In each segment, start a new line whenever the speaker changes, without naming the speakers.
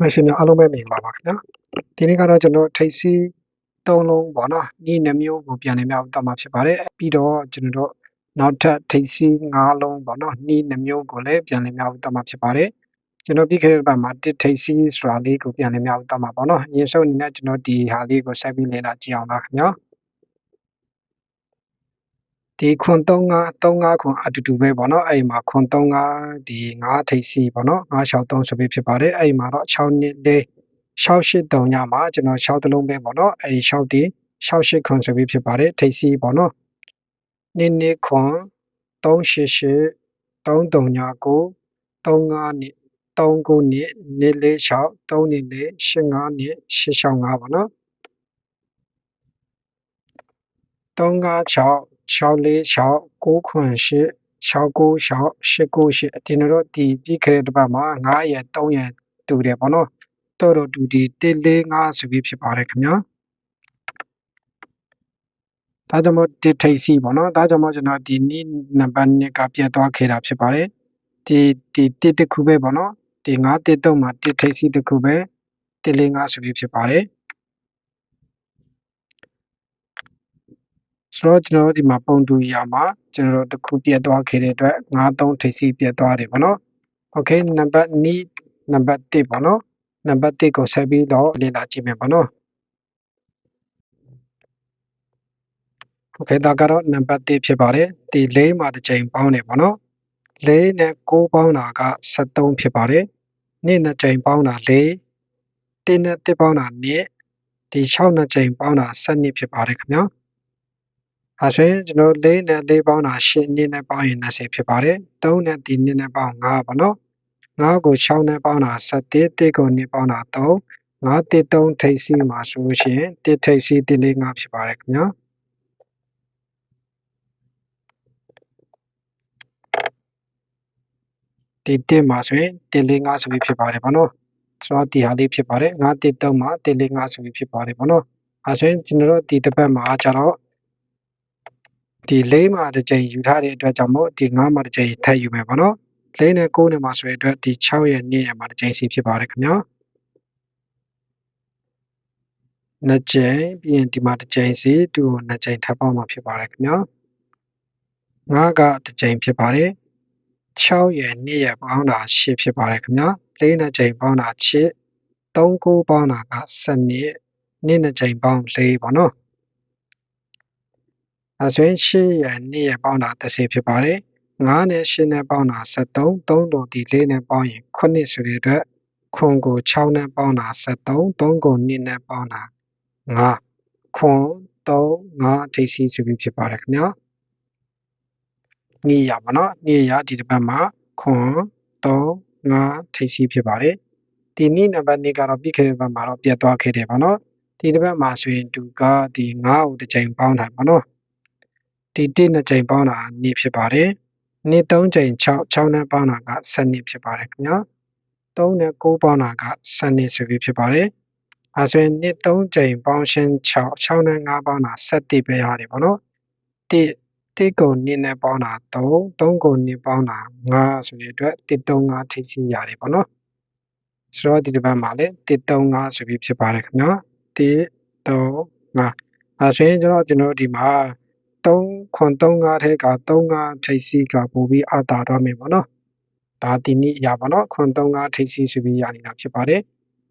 မရှင်များအားလုံးပဲမင်္ဂလာပါခင်ဗျာဒီနေ့ကတော့ကျွန်တော်ထိတ်စီသုံးလုံးပေါ့နော်ဤနှမျိုးကိုပြန်လည်မြောက်တော့မှာဖြစ်ပါတယ်ပြီးတော့ကျွန်တော်တို့နောက်ထပ်ထိတ်စီ၅လုံးပေါ့နော်ဤနှမျိုးကိုလည်းပြန်လည်မြောက်တော့မှာဖြစ်ပါတယ်ကျွန်တော်ပြီးခဲ့တဲ့ဘက်မှာတစ်ထိတ်စီဆိုတာလေးကိုပြန်လည်မြောက်တော့မှာပေါ့နော်အရင်ဆုံးအနေနဲ့ကျွန်တော်ဒီဟာလေးကိုဆက်ပြီးလေ့လာကြည့်အောင်ပါခင်ဗျာ ဒီခွန်35 35ခွန်အတူတူပဲပေါ့နော်အဲ့မှာခွန်35ဒီ9ထိပ်စီပေါ့နော်963ဆိုပြီးဖြစ်ပါတယ်အဲ့မှာတော့6နှစ်လေး683ညမှာကျွန်တော်6တလုံးပဲပေါ့နော်အဲ့ဒီ6ဒီ68ခွန်ဆိုပြီးဖြစ်ပါတယ်ထိပ်စီပေါ့နော်နှစ်နှစ်ခွန်388 339 35နှစ်39နှစ်နှစ်လေး6 3နှစ်လေး85နှစ်865ပေါ့နော်356 646 998 696 898အတင်တော့ဒီပြီးခဲ့တဲ့တစ်ပတ်မှာ9ရက်3ရက်တူတယ်ပေါ့နော်တော်တော်တူဒီ145ဆိုပြီးဖြစ်ပါတယ်ခင်ဗျာဒါကြောင့်မို့ဒီထိတ်စီပေါ့နော်ဒါကြောင့်မို့ကျွန်တော်ဒီနေ့နံပါတ်2ကပြတ်သွားခဲ့တာဖြစ်ပါတယ်ဒီဒီတစ်တစ်ခုပဲပေါ့နော်ဒီ9တစ်တုံးမှာတစ်ထိတ်စီတစ်ခုပဲ145ဆိုပြီးဖြစ်ပါတယ် ဆိုတော့ကျွန်တော်တို့ဒီမှာပုံတူရမှာကျွန်တော်တို့တစ်ခုပြတ်သွားခဲ့တဲ့အတွက်53ထိပ်စီပြတ်သွားတယ်ပေါ့နော်โอเคနံပါတ်2နံပါတ်1ပေါ့နော်နံပါတ်1ကိုဆက်ပြီးတော့လေ့လာကြည့်မယ်ပေါ့နော်โอเคဒါကတော့နံပါတ်1ဖြစ်ပါတယ်ဒီ၄မှာတစ်ချိန်ပေါင်းတယ်ပေါ့နော်၄နဲ့9ပေါင်းတာက73ဖြစ်ပါတယ်2နဲ့ချိန်ပေါင်းတာ4 1နဲ့1ပေါင်းတာ2ဒီ6နဲ့ချိန်ပေါင်းတာ7ဖြစ်ပါတယ်ခင်ဗျာ အဲဆိုရင်ကျွန်တော်၄နဲ့၄ပေါင်းတာ၈နှစ်နဲ့ပေါင်းရင်20ဖြစ်ပါတယ်3နဲ့ဒီနှစ်နဲ့ပေါင်း5ပေါ့နော်5ကို6နဲ့ပေါင်းတာ7 1ကို2ပေါင်းတာ3 5 1 3ထိပ်စီမှာဆိုလို့ရှိရင်1ထိပ်စီ1 4 5ဖြစ်ပါတယ်ခင်ဗျာဒီ1မှာဆိုရင်1 4 5ဆိုပြီးဖြစ်ပါတယ်ပေါ့နော်ဆိုတော့ဒီဟာလေးဖြစ်ပါတယ်5 1 3မှာ1 4 5ဆိုပြီးဖြစ်ပါတယ်ပေါ့နော်အဲဆိုရင်ကျွန်တော်တို့ဒီတစ်ပတ်မှာကျတော့ ဒီ၄မှာတစ်ကြိမ်ယူထားတဲ့အတွက်ကြောင့်မို့ဒီ၅မှာတစ်ကြိမ်ထပ်ယူမယ်ပေါ့နော်၄နဲ့9နဲ့မှာဆိုရင်အတွက်ဒီ6ရဲ့2ရဲ့မှာတစ်ကြိမ်စီဖြစ်ပါတယ်ခင်ဗျာနှစ်ကြိမ်ပြီးရင်ဒီမှာတစ်ကြိမ်စီတူကိုနှစ်ကြိမ်ထပ်ပေါင်းမှာဖြစ်ပါတယ်ခင်ဗျာ9ကတစ်ကြိမ်ဖြစ်ပါတယ်6ရဲ့2ရဲ့ပေါင်းတာ8ဖြစ်ပါတယ်ခင်ဗျာ၄နဲ့ကြိမ်ပေါင်းတာ8 3 9ပေါင်းတာက7နှစ်2နဲ့ကြိမ်ပေါင်း4ပေါ့နော် အဲဆိုရင်8ရယ်2ရယ်ပေါင်းတာ30ဖြစ်ပါတယ်9နဲ့8နဲ့ပေါင်းတာ73 3တို့ဒီ4နဲ့ပေါင်းရင်9ဆိုတဲ့အတွက်ခွန်ကို6နဲ့ပေါင်းတာ73 3ကို2နဲ့ပေါင်းတာ9ခွန်3 5ထိပ်စီဆိုပြီးဖြစ်ပါတယ်ခင်ဗျာနေ့ရပါတော့နေ့ရဒီတစ်ပတ်မှာခွန်3 5ထိပ်စီဖြစ်ပါတယ်ဒီနေ့နံပါတ်2ကတော့ပြီးခဲ့တဲ့ဘက်မှာတော့ပြတ်သွားခဲ့တယ်ပေါ့နော်ဒီတစ်ပတ်မှာဆိုရင်သူကဒီ9ကိုတစ်ချိန်ပေါင်းတာပေါ့နော် ဒီ1နှစ်ကြိမ်ပေါင်းတာ2ဖြစ်ပါတယ်။နှစ်3ကြိမ်6 6နဲ့ပေါင်းတာက7နှစ်ဖြစ်ပါတယ်ခင်ဗျာ။3နဲ့9ပေါင်းတာက7နှစ်ဆိုပြီးဖြစ်ပါတယ်။အဲဆိုရင်နှစ်3ကြိမ်ပေါင်းရှင်း6 6နဲ့9ပေါင်းတာ7ပဲရတယ်ပေါ့နော်။1 1ကို2နဲ့ပေါင်းတာ3 3ကို2ပေါင်းတာ5ဆိုတဲ့အတွက်135ထိပ်စီရတယ်ပေါ့နော်။ဆိုတော့ဒီတစ်ပတ်မှာလည်း135ဆိုပြီးဖြစ်ပါတယ်ခင်ဗျာ။135အဲဆိုရင်ကျွန်တော်ကျွန်တော်ဒီမှာ 3ခွန်35ထဲက35ထိပ်စီးကပိုပြီးအတာတော့မယ်ပေါ့နော်ဒါဒီနေ့ရပါတော့ခွန်35ထိပ်စီးဆိုပြီးရနေတာဖြစ်ပါတယ်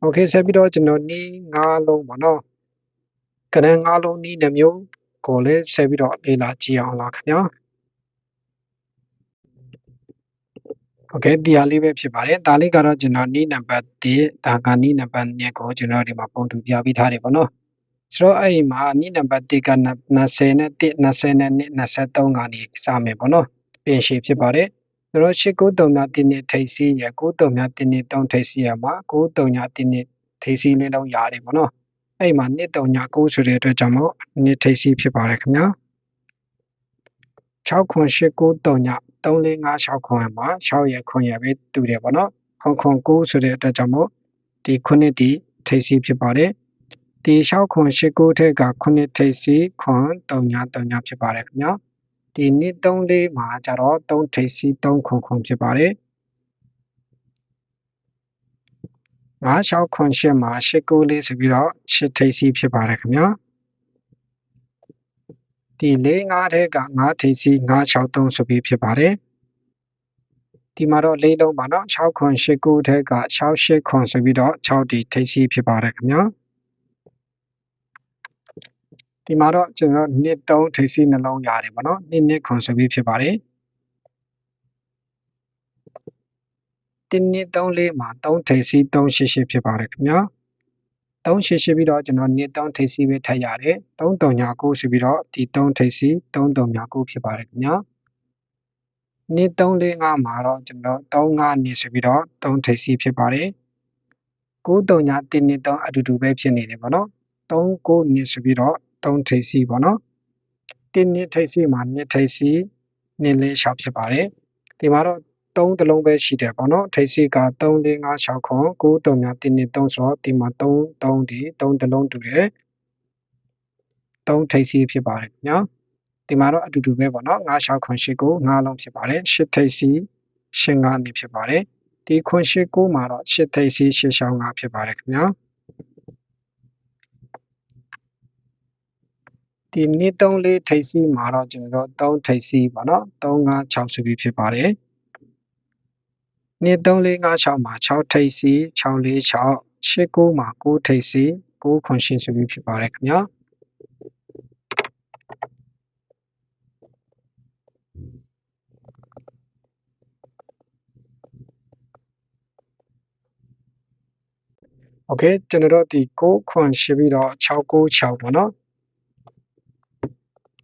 โอเคဆက်ပြီးတော့ကျွန်တော်နီး9လုံးပေါ့နော်ကနန်း9လုံးနီးနှမျိုးကိုလည်းဆက်ပြီးတော့လေ့လာကြည့်အောင်လားခင်ဗျာโอเคဒီဟာလေးပဲဖြစ်ပါတယ်ဒါလေးကတော့ကျွန်တော်နီးနံပါတ်1ဒါကနီးနံပါတ်2ကိုကျွန်တော်ဒီမှာပုံတူပြပေးထားတယ်ပေါ့နော် ဆိုတော့အဲ့ဒီမှာနိနံပါတ်1က20နဲ့1 20နဲ့2 23ကနေစမယ်ပေါ့နော်ပြင်ရှည်ဖြစ်ပါတယ်ဆိုတော့893များ1နှစ်ထိပ်စီးရ93များ1နှစ်3ထိပ်စီးရမှာ93များ1နှစ်ထိပ်စီးလေးလုံးရတယ်ပေါ့နော်အဲ့မှာနှစ်3ညာ9ဆိုတဲ့အတွက်ကြောင့်မို့နှစ်ထိပ်စီးဖြစ်ပါတယ်ခင်ဗျာ6ခွန်8 9 3ည3 4 5 6ခွန်မှာ6ရခွန်ရပဲတူတယ်ပေါ့နော်ခွန်ခွန်9ဆိုတဲ့အတွက်ကြောင့်မို့ဒီခုနှစ်ဒီထိပ်စီးဖြစ်ပါတယ် ဒီ6ခွန်8ကိုထက်က9ထိပ်စီခွန်3ညာ3ညာဖြစ်ပါတယ်ခင်ဗျာဒီနှစ်3လေးမှာကျတော့3ထိပ်စီ3ခွန်ခွန်ဖြစ်ပါတယ်9 6ခွန်8မှာ8 9လေးဆိုပြီးတော့8ထိပ်စီးဖြစ်ပါတယ်ခင်ဗျာဒီ4 5ထဲက9ထိပ်စီး9 6 3ဆိုပြီးဖြစ်ပါတယ်ဒီမှာတော့လေးလုံးပါနော်6ခွန်8 9ထဲက6 8ခွန်ဆိုပြီးတော့6ဒီထိပ်စီးဖြစ်ပါတယ်ခင်ဗျာ ဒီမှာတော့ကျွန်တော်နှစ်3ထိပ်စီးနှလုံးရတယ်ပေါ့နော်နှစ်နှစ်ခွန်ဆိုပြီးဖြစ်ပါတယ်တင်းနှစ်3လေးမှာ3ထိပ်စီး3 8 8ဖြစ်ပါတယ်ခင်ဗျာ3 8 8ပြီးတော့ကျွန်တော်နှစ်3ထိပ်စီးပဲထပ်ရတယ်3 3ညာ9ဆိုပြီးတော့ဒီ3ထိပ်စီး3 3ညာ9ဖြစ်ပါတယ်ခင်ဗျာနှစ်3 4 5မှာတော့ကျွန်တော်3 5နှစ်ဆိုပြီးတော့3ထိပ်စီးဖြစ်ပါတယ်9 3ညာ1နှစ်3အတူတူပဲဖြစ်နေတယ်ပေါ့နော်3 9နှစ်ဆိုပြီးတော့ 3ထိပ်စီးပေါ့နော်1နှစ်ထိပ်စီးမှာ2ထိပ်စီး2လေး6ဖြစ်ပါတယ်ဒီမှာတော့3တလုံးပဲရှိတယ်ပေါ့နော်ထိပ်စီးက3 4 5 6ခွန်9 3ညာ1နှစ်3ဆိုတော့ဒီမှာ3 3ဒီ3တလုံးတူတယ်3ထိပ်စီးဖြစ်ပါတယ်နော်ဒီမှာတော့အတူတူပဲပေါ့နော်9 6ခွန်8 9 9လုံးဖြစ်ပါတယ်8ထိပ်စီး8 9နေဖြစ်ပါတယ်ဒီခွန်8 9မှာတော့8ထိပ်စီး8ရှောင်း9ဖြစ်ပါတယ်ခင်ဗျာ ဒီနှစ်3လေးထိပ်စီးမှာတော့ကျွန်တော်တို့3ထိပ်စီးပေါ့နော်3 5 6ဆိုပြီးဖြစ်ပါတယ်နှစ်3 4 5 6မှာ6ထိပ်စီး6 4 6 8 9မှာ9ထိပ်စီး9ခွန်8ဆိုပြီးဖြစ်ပါတယ်ခင်ဗျာโอเคကျွန်တော်တို့ဒီ6ခွန်ရှိပြီးတော့696ပေါ့နော်ဒီနှစ်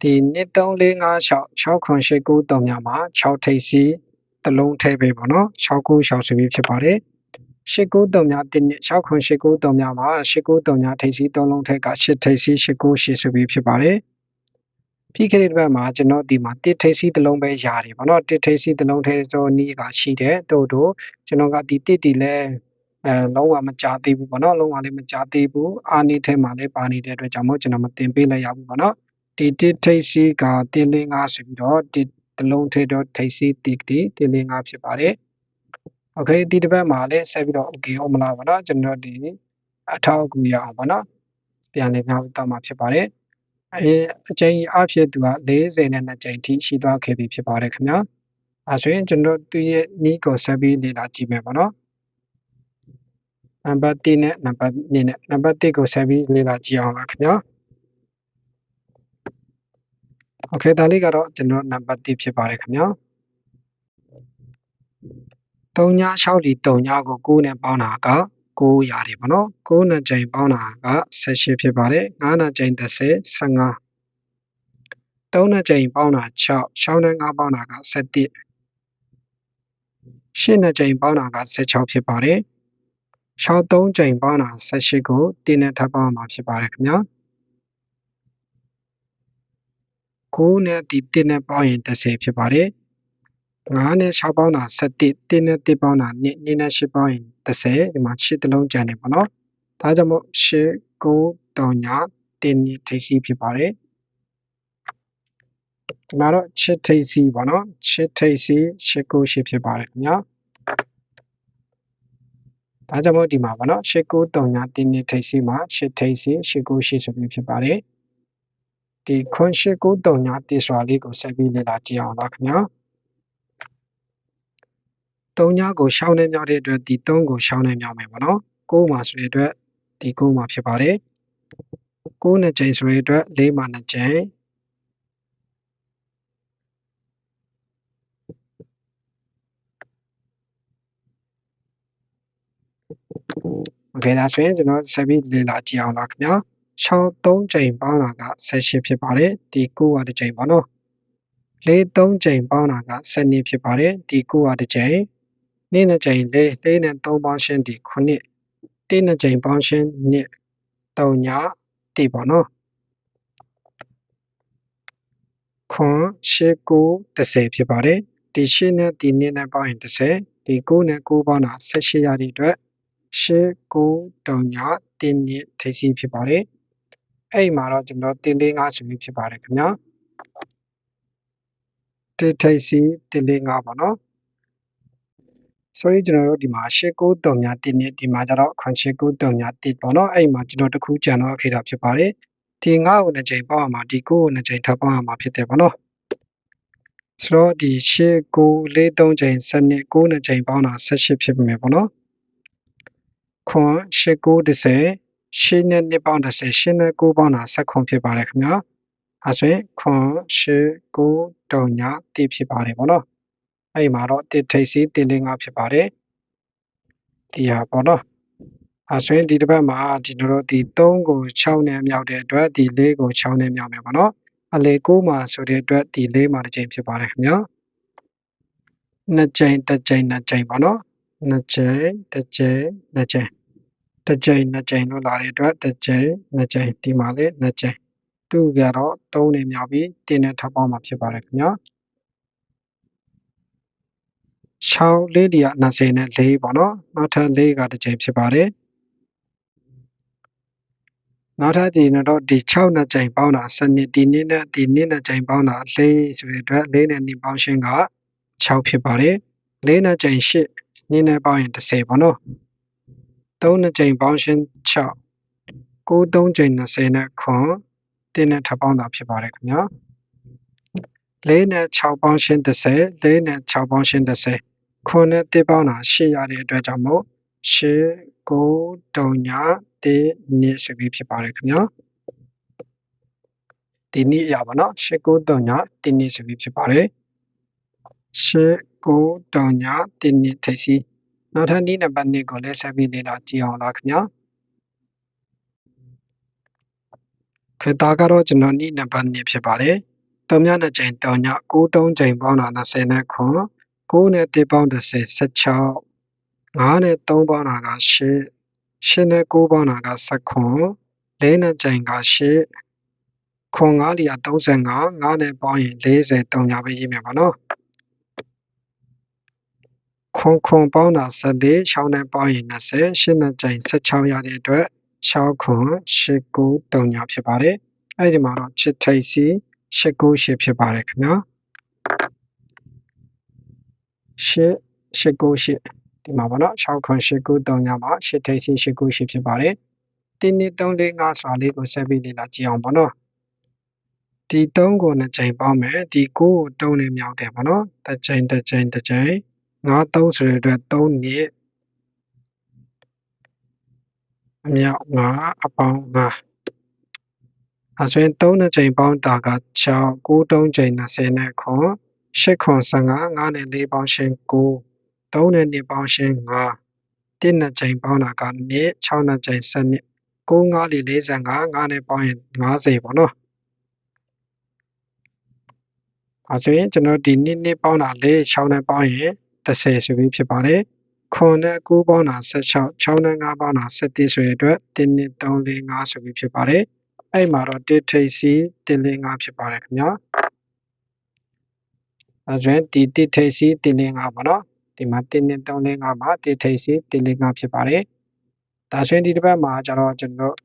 3 4 5 6 6ခွန်8 9 3ညမှာ6ထိပ်စီးတစ်လုံးထဲပဲပေါ့နော်6 9 6ဆိုပြီးဖြစ်ပါတယ်8 9 3ည1နှစ်6ခွန်8 9 3ညမှာ8 9 3ညထိပ်စီး3လုံးထဲက8ထိပ်စီး8 9 8ဆိုပြီးဖြစ်ပါတယ်ပြီးခဲ့တဲ့ဘက်မှာကျွန်တော်ဒီမှာတစ်ထိပ်စီးတစ်လုံးပဲရတယ်ပေါ့နော်တစ်ထိပ်စီးတစ်လုံးထဲဆိုနီးကရှိတယ်တို့တို့ကျွန်တော်ကဒီတစ်တီလဲအဲလုံးဝမကြသေးဘူးပေါ့နော်လုံးဝလည်းမကြသေးဘူးအာနေထဲမှာလည်းပါနေတဲ့အတွက်ကြောင့်မို့ကျွန်တော်မတင်ပေးလိုက်ရဘူးပေါ့နော် ဒီတစ်ထိပ်စီးကတင်းလေးငါဆိုပြီးတော့တစ်တလုံးထဲတော့ထိပ်စီးတစ်တီတင်းလေးငါဖြစ်ပါတယ်โอเคဒီတစ်ပတ်မှာလည်းဆက်ပြီးတော့ okay ဟုတ်မလားပေါ့နော်ကျွန်တော်ဒီအထောက်အကူရအောင်ပေါ့နော်ပြန်လည်များတော့မှာဖြစ်ပါတယ်အဲအချိန်အဖြစ်သူက40နဲ့2ချိန်ထိရှိသွားခဲ့ပြီဖြစ်ပါတယ်ခင်ဗျာအဲဆိုရင်ကျွန်တော်သူရဲ့နီးကိုဆက်ပြီးလေ့လာကြည့်မယ်ပေါ့နော်နံပါတ်1နဲ့နံပါတ်2နဲ့နံပါတ်1ကိုဆက်ပြီးလေ့လာကြည့်အောင်ပါခင်ဗျာ โอเคဒါလေးကတော့ကျွန်တော်နံပါတ်1ဖြစ်ပါတယ်ခင်ဗျာ3ည6လီ3ညကို9နဲ့ပေါင်းတာက9ရတယ်ပေါ့နော်9နဲ့ချိန်ပေါင်းတာက18ဖြစ်ပါတယ်9နဲ့ချိန်30 15 3နဲ့ချိန်ပေါင်းတာ6 6နဲ့9ပေါင်းတာက17 8နဲ့ချိန်ပေါင်းတာက16ဖြစ်ပါတယ်6 3ချိန်ပေါင်းတာ18ကို1နဲ့ထပ်ပေါင်းမှာဖြစ်ပါတယ်ခင်ဗျာ 9နဲ့ဒီ1နဲ့ပေါင်းရင်30ဖြစ်ပါတယ်9နဲ့6ပေါင်းတာ17 1နဲ့1ပေါင်းတာ2 2နဲ့8ပေါင်းရင်30ဒီမှာ8တလုံးကျန်နေပါတော့ဒါကြောင့်မို့8 9 3ည1နဲ့ထိပ်စီးဖြစ်ပါတယ်ဒီမှာတော့ချစ်ထိပ်စီးပေါ့နော်ချစ်ထိပ်စီး8 9 8ဖြစ်ပါတယ်ခင်ဗျာဒါကြောင့်မို့ဒီမှာပေါ့နော်8 9 3ည1နဲ့ထိပ်စီးမှာချစ်ထိပ်စီး8 9 8ဆိုပြီးဖြစ်ပါတယ် ဒီခွန်8 9 3ည1စွာလေးကိုဆက်ပြီးလေ့လာကြည့်အောင်ပါခင်ဗျာ3ညကိုရှောင်းနေမြောက်တဲ့အတွက်ဒီ3ကိုရှောင်းနေမြောက်မယ်ပေါ့နော်9မှာဆိုတဲ့အတွက်ဒီ9မှာဖြစ်ပါတယ်9နဲ့ချိန်ဆိုတဲ့အတွက်4မှာ2ချိန်โอเคဒါဆိုရင်ကျွန်တော်ဆက်ပြီးလေ့လာကြည့်အောင်ပါခင်ဗျာ 6 3ချိန်ပေါင်းတာက18ဖြစ်ပါတယ်ဒီ9ကတစ်ချိန်ပေါ့နော်4 3ချိန်ပေါင်းတာက12ဖြစ်ပါတယ်ဒီ9ကတစ်ချိန်နေ့နဲ့ချိန်လေးလေးနဲ့3ပေါင်းရှင်းဒီ9တင်းနဲ့ချိန်ပေါင်းရှင်းနှစ်3ညတိပေါ့နော်ခွန်8 9 10ဖြစ်ပါတယ်ဒီရှင်းနဲ့ဒီနှစ်နဲ့ပေါင်းရင်10ဒီ9နဲ့9ပေါင်းတာ18ရတဲ့အတွက်8 9 3ညတင်းနှစ်ထိစီဖြစ်ပါတယ် အဲ့မှာတော့ကျွန်တော်တင်းလေး5ဆိုပြီးဖြစ်ပါတယ်ခင်ဗျာတိထိစီတင်းလေး5ပေါ့နော် sorry ကျွန်တော်တို့ဒီမှာ8939တိနှစ်ဒီမှာကျတော့8939တိပေါ့နော်အဲ့မှာကျွန်တော်တခုကြံတော့ခေတာဖြစ်ပါတယ်ဒီ9ကို2ချိန်ပေါင်းရမှာဒီ9ကို2ချိန်ထပ်ပေါင်းရမှာဖြစ်တယ်ပေါ့နော်ဆိုတော့ဒီ8943ချိန်စနစ်9နှစ်ချိန်ပေါင်းတာ18ဖြစ်မယ်ပေါ့နော်ခွန် 8930 8နဲ့2ပေါင်း30 8နဲ့9ပေါင်းတာ19ဖြစ်ပါတယ်ခင်ဗျာအဲဆိုရင်ခွန်8939တိဖြစ်ပါတယ်ပေါ့နော်အဲ့မှာတော့တစ်ထိပ်စီတင်လေးငါဖြစ်ပါတယ်ဒီဟာပေါ့နော်အဲဆိုရင်ဒီတစ်ပတ်မှာဒီတို့ဒီ3ကို6နဲ့မြောက်တဲ့အတွက်ဒီ4ကို6နဲ့မြောက်မယ်ပေါ့နော်အလေ9မှာဆိုတဲ့အတွက်ဒီ4မှာတစ်ချိန်ဖြစ်ပါတယ်ခင်ဗျာနှစ်ချိန်တစ်ချိန်နှစ်ချိန်ပေါ့နော်နှစ်ချိန်တစ်ချိန်နှစ်ချိန် တစ်ချိန်နှစ်ချိန်လို့လာတဲ့အတွက်တစ်ချိန်နှစ်ချိန်ဒီမှာလေနှစ်ချိန်သူကတော့3နဲ့မြောက်ပြီးတင်းနဲ့ထပ်ပေါင်းမှာဖြစ်ပါတယ်ခင်ဗျာ6လေးဒီက20နဲ့4ပေါ့နော်နောက်ထပ်4ကတစ်ချိန်ဖြစ်ပါတယ်နောက်ထပ်ဒီတော့ဒီ6နှစ်ချိန်ပေါင်းတာစနစ်ဒီနေ့နဲ့ဒီနေ့နှစ်ချိန်ပေါင်းတာ4ဆိုတဲ့အတွက်4နဲ့2ပေါင်းရှင်းက6ဖြစ်ပါတယ်4နှစ်ချိန်8နေ့နဲ့ပေါင်းရင်30ပေါ့နော် 3နှစ်ချိန်ပေါင်းရှင်း6 9 3ချိန်20နဲ့ခွန်တင်းနဲ့ထပ်ပေါင်းတာဖြစ်ပါတယ်ခင်ဗျာ4နဲ့6ပေါင်းရှင်း30 4နဲ့6ပေါင်းရှင်း30ခွန်နဲ့တစ်ပေါင်းတာ8ရတဲ့အတွက်ကြောင့်မို့8 9 3ညတေနှစ်ဆိုပြီးဖြစ်ပါတယ်ခင်ဗျာဒီနေ့အရာပါနော်8 9 3ညတေနှစ်ဆိုပြီးဖြစ်ပါတယ်8 9 3ညတေနှစ်ထိစီ နောက်ထပ်နေ့နံပါတ်2ကိုလည်းဆက်ပြီးလေ့လာကြည့်အောင်လားခင်ဗျာခေတာကတော့ကျွန်တော်နေ့နံပါတ်2ဖြစ်ပါတယ်3ည2ချိန်3ည9 3ချိန်ပေါင်းတာ20နဲ့ခွန်9နဲ့1ပေါင်း30 16 5နဲ့3ပေါင်းတာက8 8နဲ့9ပေါင်းတာက19 4နဲ့ကြိမ်က8ခွန်9လီယာ35 9နဲ့ပေါင်းရင်40 3ညာပဲရေးမယ်ပါနော် ခွန်ခွန်ပေါင်းတာ14 6နဲ့ပေါင်းရင်20 8နဲ့ကြိမ်16ရတဲ့အတွက်6ခွန်8 9 3ညာဖြစ်ပါတယ်အဲ့ဒီမှာတော့ချစ်ထိတ်စီ8 9 8ဖြစ်ပါတယ်ခင်ဗျာ8 8 9 8ဒီမှာပေါ့နော်6ခွန်8 9 3ညမှာ8ထိပ်စီ8 9 8ဖြစ်ပါတယ်တင်းနှစ်3 4 5ဆိုတာလေးကိုဆက်ပြီးလေ့လာကြည့်အောင်ပေါ့နော်ဒီ3ကိုနှစ်ချိန်ပေါင်းမယ်ဒီ9ကို3နဲ့မြောက်တယ်ပေါ့နော်တစ်ချိန်တစ်ချိန်တစ်ချိန် 9 3ဆိုတဲ့အတွက်3နှစ်အမြောက်9အပေါင်း9အဆွရင်3နှစ်ချိန်ပေါင်းတာက6 9 3ချိန်20နဲ့ခွန်8ခွန်15 9နဲ့4ပေါင်းရှင်9 3နဲ့2ပေါင်းရှင်း5 1နဲ့ချိန်ပေါင်းတာက2 6နဲ့ချိန်7နှစ်9 5လီ45 5နဲ့ပေါင်းရင်50ပေါ့နော်အဲဆိုရင်ကျွန်တော်ဒီနှစ်နှစ်ပေါင်းတာ4 6နဲ့ပေါင်းရင် 30ဆိုပြီးဖြစ်ပါတယ်ခွန်နဲ့9ပေါင်းတာ16 6နဲ့5ပေါင်းတာ17ဆိုရတဲ့အတွက်1နှစ်3 4 5ဆိုပြီးဖြစ်ပါတယ်အဲ့မှာတော့1ထိပ်စီ1 4 5ဖြစ်ပါတယ်ခင်ဗျာအဲဆိုရင်ဒီ1ထိပ်စီ1 4 5ပေါ့နော်ဒီမှာ1နဲ့3နဲ့5မှာ1ထိပ်စီ1နဲ့5ဖြစ်ပါတယ်ဒါဆိုရင်ဒီတစ်ပတ်မှာကျတော့ကျွန်တော်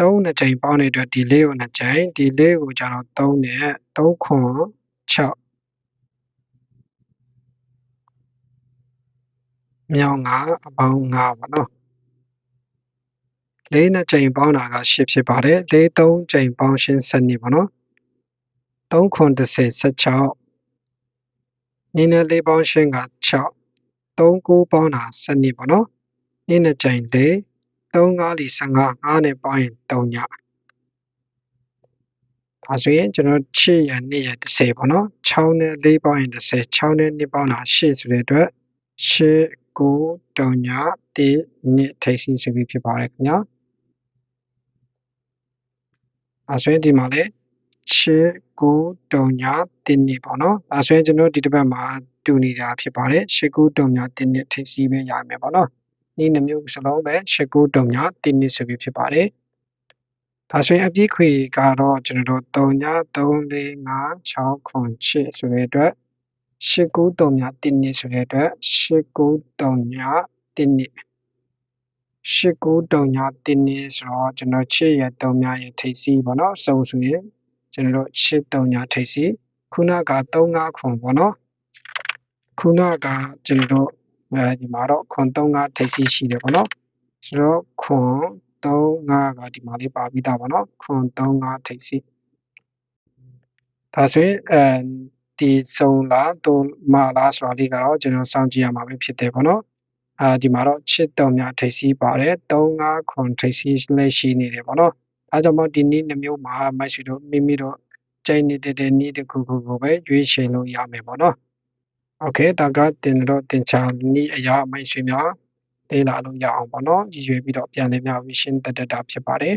3နဲ့ချိန်ပေါင်းတဲ့အတွက်ဒီလေးကိုနှစ်ချိန်ဒီလေးကိုကျတော့3နဲ့3ခွန်6 မြောက်9အပေါင်း9ပါနော်လေးနဲ့ချိန်ပေါင်းတာက10ဖြစ်ပါတယ်လေး3ချိန်ပေါင်းရှင်း7နေပါနော်3ခွန်30 16နင်းနဲ့လေးပေါင်းရှင်းက6 3 9ပေါင်းတာ7နေပါနော်နင်းနဲ့ချိန်4 3 5လီ15 5နဲ့ပေါင်းရင်3ညဒါဆိုရင်ကျွန်တော်8ရ2ရ30ပေါ့နော်6နဲ့4ပေါင်းရင်30 6နဲ့2ပေါင်းတာ8ဆိုတဲ့အတွက်8 9 3ည1 2ထိပ်စီဆိုပြီးဖြစ်ပါတယ်ခင်ဗျာအဲဆိုရင်ဒီမှာလေ8 9 3ည1နှစ်ပေါ့နော်အဲဆိုရင်ကျွန်တော်ဒီတစ်ပတ်မှာတူနေတာဖြစ်ပါတယ်8 9 3ည1နှစ်ထိပ်စီပဲရမယ်ပေါ့နော်ဒီနှမျိုးစလုံးပဲ8 9 3ည1နှစ်ဆိုပြီးဖြစ်ပါတယ်ဒါဆိုရင်အပြည့်ခွေကတော့ကျွန်တော်တို့3ည3 4 5 6ခွန်8ဆိုတဲ့အတွက် 8 9 3ည1နှစ်ဆိုတဲ့အတွက်8 9 3ည1နှစ်8 9 3ည1နှစ်ဆိုတော့ကျွန်တော်8ရ3ညရထိပ်စီးပေါ့နော်စုံဆိုရင်ကျွန်တော်တို့8 3ညထိပ်စီးခုနက3 5ခွန်ပေါ့နော်ခုနကကျွန်တော်တို့အဲဒီမှာတော့ခွန်3 5ထိပ်စီးရှိတယ်ပေါ့နော်ဆိုတော့ခွန်3 5ကဒီမှာလေးပါပြီးသားပေါ့နော်ခွန်3 5ထိပ်စီးဒါဆိုရင်အဲ ဒီစုံလားတူမလားဆိုတာလေးကတော့ကျွန်တော်စောင့်ကြည့်ရမှာပဲဖြစ်တယ်ပေါ့နော်အဲဒီမှာတော့ချစ်တော်များထိပ်စီးပါတယ်3 5ခွန်ထိပ်စီးလည်းရှိနေတယ်ပေါ့နော်အဲကြောင့်မို့ဒီနည်းနှမျိုးမှာမိုက်ဆွေတို့မိမိတို့ကြိုက်နေတဲ့နည်းတစ်ခုခုကိုပဲရွေးချယ်လို့ရမယ်ပေါ့နော်โอเคဒါကတင်တော့တင်ချာနည်းအရာမိုက်ဆွေများလေ့လာလို့ရအောင်ပေါ့နော်ရည်ရွယ်ပြီးတော့ပြန်လည်များပြီးရှင်းသက်တတာဖြစ်ပါတယ်